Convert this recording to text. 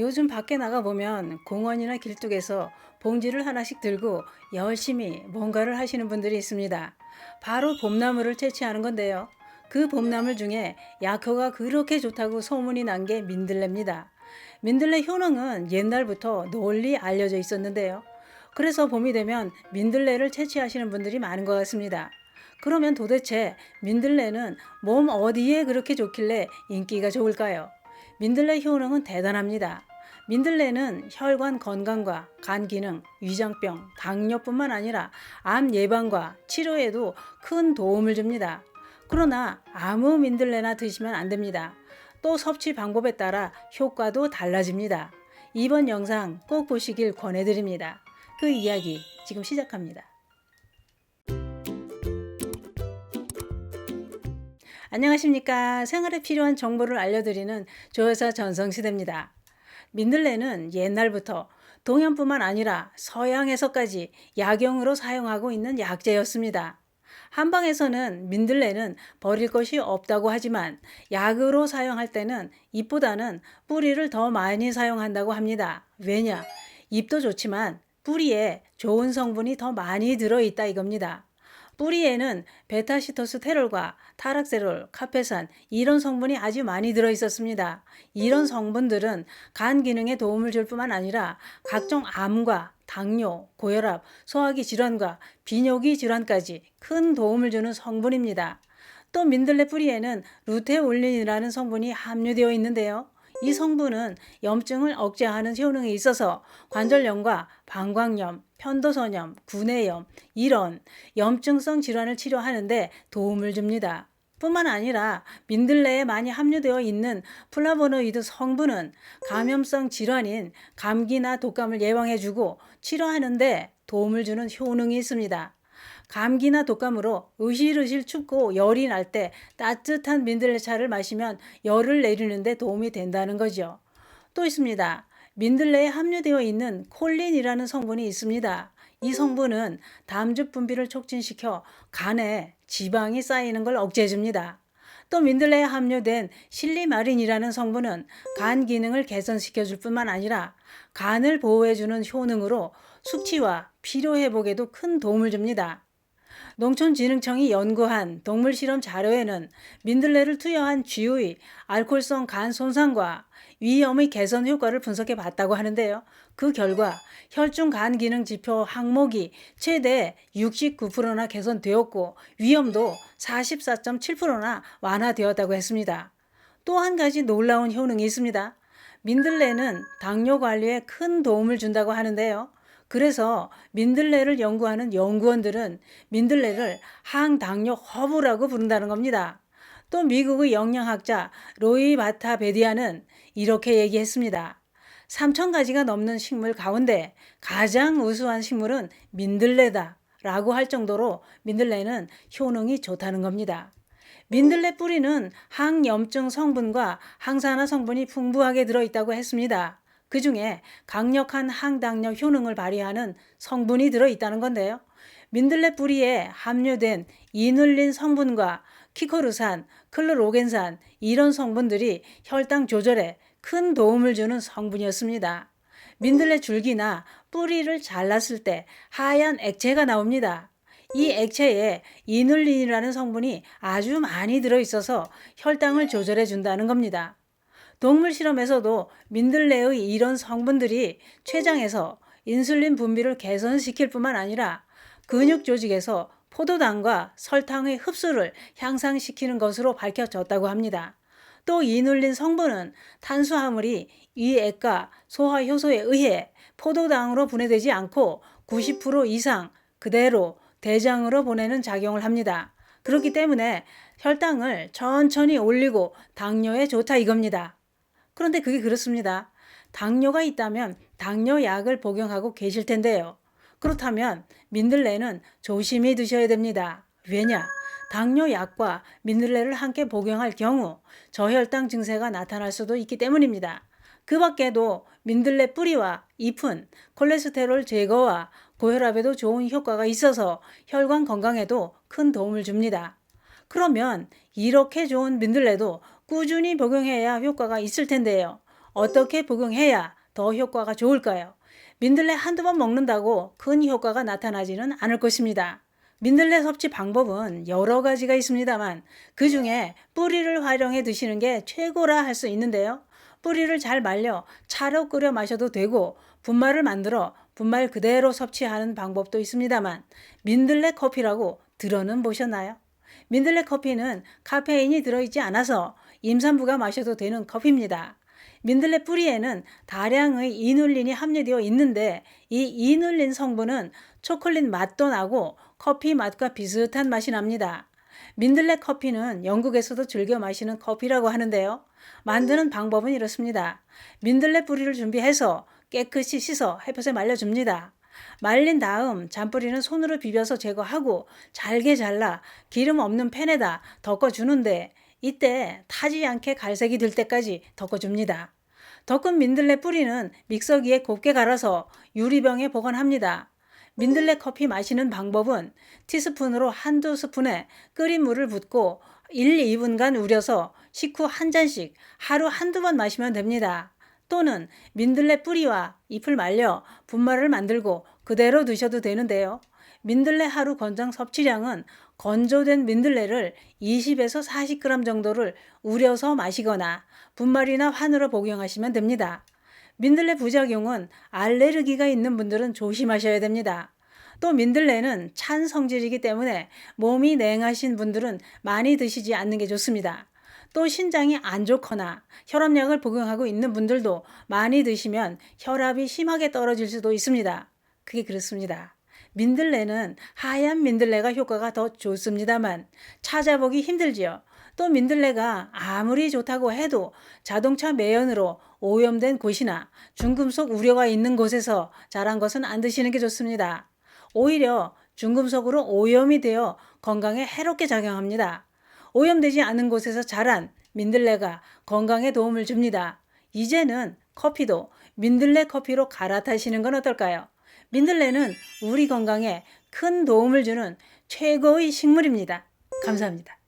요즘 밖에 나가 보면 공원이나 길쭉에서 봉지를 하나씩 들고 열심히 뭔가를 하시는 분들이 있습니다. 바로 봄나물을 채취하는 건데요. 그 봄나물 중에 약효가 그렇게 좋다고 소문이 난 게 민들레입니다. 민들레 효능은 옛날부터 널리 알려져 있었는데요. 그래서 봄이 되면 민들레를 채취하시는 분들이 많은 것 같습니다. 그러면 도대체 민들레는 몸 어디에 그렇게 좋길래 인기가 좋을까요? 민들레 효능은 대단합니다. 민들레는 혈관 건강과 간 기능, 위장병, 당뇨뿐만 아니라 암 예방과 치료에도 큰 도움을 줍니다. 그러나 아무 민들레나 드시면 안 됩니다. 또 섭취 방법에 따라 효과도 달라집니다. 이번 영상 꼭 보시길 권해드립니다. 그 이야기 지금 시작합니다. 안녕하십니까. 생활에 필요한 정보를 알려드리는 조여사 전성시대입니다. 민들레는 옛날부터 동양뿐만 아니라 서양에서까지 약용으로 사용하고 있는 약재였습니다. 한방에서는 민들레는 버릴 것이 없다고 하지만 약으로 사용할 때는 잎보다는 뿌리를 더 많이 사용한다고 합니다. 왜냐? 잎도 좋지만 뿌리에 좋은 성분이 더 많이 들어있다 이겁니다. 뿌리에는 베타시토스테롤과 타락세롤, 카페산 이런 성분이 아주 많이 들어 있었습니다. 이런 성분들은 간 기능에 도움을 줄 뿐만 아니라 각종 암과 당뇨, 고혈압, 소화기 질환과 비뇨기 질환까지 큰 도움을 주는 성분입니다. 또 민들레 뿌리에는 루테올린이라는 성분이 함유되어 있는데요. 이 성분은 염증을 억제하는 효능이 있어서 관절염과 방광염, 편도선염, 구내염 이런 염증성 질환을 치료하는데 도움을 줍니다. 뿐만 아니라 민들레에 많이 함유되어 있는 플라보노이드 성분은 감염성 질환인 감기나 독감을 예방해주고 치료하는데 도움을 주는 효능이 있습니다. 감기나 독감으로 으실으실 춥고 열이 날 때 따뜻한 민들레차를 마시면 열을 내리는데 도움이 된다는 거죠. 또 있습니다. 민들레에 함유되어 있는 콜린이라는 성분이 있습니다. 이 성분은 담즙 분비를 촉진시켜 간에 지방이 쌓이는 걸 억제해줍니다. 또 민들레에 함유된 실리마린이라는 성분은 간 기능을 개선시켜 줄 뿐만 아니라 간을 보호해주는 효능으로 숙취와 피로 회복에도 큰 도움을 줍니다. 농촌진흥청이 연구한 동물 실험 자료에는 민들레를 투여한 쥐의 알코올성 간 손상과 위염의 개선 효과를 분석해 봤다고 하는데요. 그 결과 혈중 간 기능 지표 항목이 최대 69%나 개선되었고 위염도 44.7%나 완화되었다고 했습니다. 또 한 가지 놀라운 효능이 있습니다. 민들레는 당뇨 관리에 큰 도움을 준다고 하는데요. 그래서 민들레를 연구하는 연구원들은 민들레를 항당뇨 허브라고 부른다는 겁니다. 또 미국의 영양학자 로이 바타 베디아는 이렇게 얘기했습니다. 3천 가지가 넘는 식물 가운데 가장 우수한 식물은 민들레다 라고 할 정도로 민들레는 효능이 좋다는 겁니다. 민들레 뿌리는 항염증 성분과 항산화 성분이 풍부하게 들어있다고 했습니다. 그 중에 강력한 항당뇨 효능을 발휘하는 성분이 들어 있다는 건데요. 민들레 뿌리에 함유된 이눌린 성분과 키코르산, 클로로겐산 이런 성분들이 혈당 조절에 큰 도움을 주는 성분이었습니다. 민들레 줄기나 뿌리를 잘랐을 때 하얀 액체가 나옵니다. 이 액체에 이눌린이라는 성분이 아주 많이 들어 있어서 혈당을 조절해 준다는 겁니다. 동물 실험에서도 민들레의 이런 성분들이 췌장에서 인슐린 분비를 개선시킬 뿐만 아니라 근육 조직에서 포도당과 설탕의 흡수를 향상시키는 것으로 밝혀졌다고 합니다. 또 이눌린 성분은 탄수화물이 이 액과 소화 효소에 의해 포도당으로 분해되지 않고 90% 이상 그대로 대장으로 보내는 작용을 합니다. 그렇기 때문에 혈당을 천천히 올리고 당뇨에 좋다 이겁니다. 그런데 그게 그렇습니다. 당뇨가 있다면 당뇨약을 복용하고 계실 텐데요. 그렇다면 민들레는 조심히 드셔야 됩니다. 왜냐? 당뇨약과 민들레를 함께 복용할 경우 저혈당 증세가 나타날 수도 있기 때문입니다. 그 밖에도 민들레 뿌리와 잎은 콜레스테롤 제거와 고혈압에도 좋은 효과가 있어서 혈관 건강에도 큰 도움을 줍니다. 그러면 이렇게 좋은 민들레도 꾸준히 복용해야 효과가 있을 텐데요. 어떻게 복용해야 더 효과가 좋을까요? 민들레 한두 번 먹는다고 큰 효과가 나타나지는 않을 것입니다. 민들레 섭취 방법은 여러 가지가 있습니다만 그 중에 뿌리를 활용해 드시는 게 최고라 할 수 있는데요. 뿌리를 잘 말려 차로 끓여 마셔도 되고 분말을 만들어 분말 그대로 섭취하는 방법도 있습니다만 민들레 커피라고 들어는 보셨나요? 민들레 커피는 카페인이 들어있지 않아서 임산부가 마셔도 되는 커피입니다. 민들레 뿌리에는 다량의 이눌린이 함유되어 있는데 이 이눌린 성분은 초콜릿 맛도 나고 커피 맛과 비슷한 맛이 납니다. 민들레 커피는 영국에서도 즐겨 마시는 커피라고 하는데요. 만드는 방법은 이렇습니다. 민들레 뿌리를 준비해서 깨끗이 씻어 햇볕에 말려줍니다. 말린 다음 잔뿌리는 손으로 비벼서 제거하고 잘게 잘라 기름 없는 팬에다 덮어주는데 이때 타지 않게 갈색이 들 때까지 덮어줍니다. 덮은 민들레 뿌리는 믹서기에 곱게 갈아서 유리병에 보관합니다. 민들레 커피 마시는 방법은 티스푼으로 한두 스푼에 끓인 물을 붓고 1, 2분간 우려서 식후 한 잔씩 하루 한두 번 마시면 됩니다. 또는 민들레 뿌리와 잎을 말려 분말을 만들고 그대로 드셔도 되는데요. 민들레 하루 권장 섭취량은 건조된 민들레를 20에서 40g 정도를 우려서 마시거나 분말이나 환으로 복용하시면 됩니다. 민들레 부작용은 알레르기가 있는 분들은 조심하셔야 됩니다. 또 민들레는 찬 성질이기 때문에 몸이 냉하신 분들은 많이 드시지 않는 게 좋습니다. 또 신장이 안 좋거나 혈압약을 복용하고 있는 분들도 많이 드시면 혈압이 심하게 떨어질 수도 있습니다. 그게 그렇습니다. 민들레는 하얀 민들레가 효과가 더 좋습니다만 찾아보기 힘들지요. 또 민들레가 아무리 좋다고 해도 자동차 매연으로 오염된 곳이나 중금속 우려가 있는 곳에서 자란 것은 안 드시는 게 좋습니다. 오히려 중금속으로 오염이 되어 건강에 해롭게 작용합니다. 오염되지 않은 곳에서 자란 민들레가 건강에 도움을 줍니다. 이제는 커피도 민들레 커피로 갈아타시는 건 어떨까요? 민들레는 우리 건강에 큰 도움을 주는 최고의 식물입니다. 감사합니다.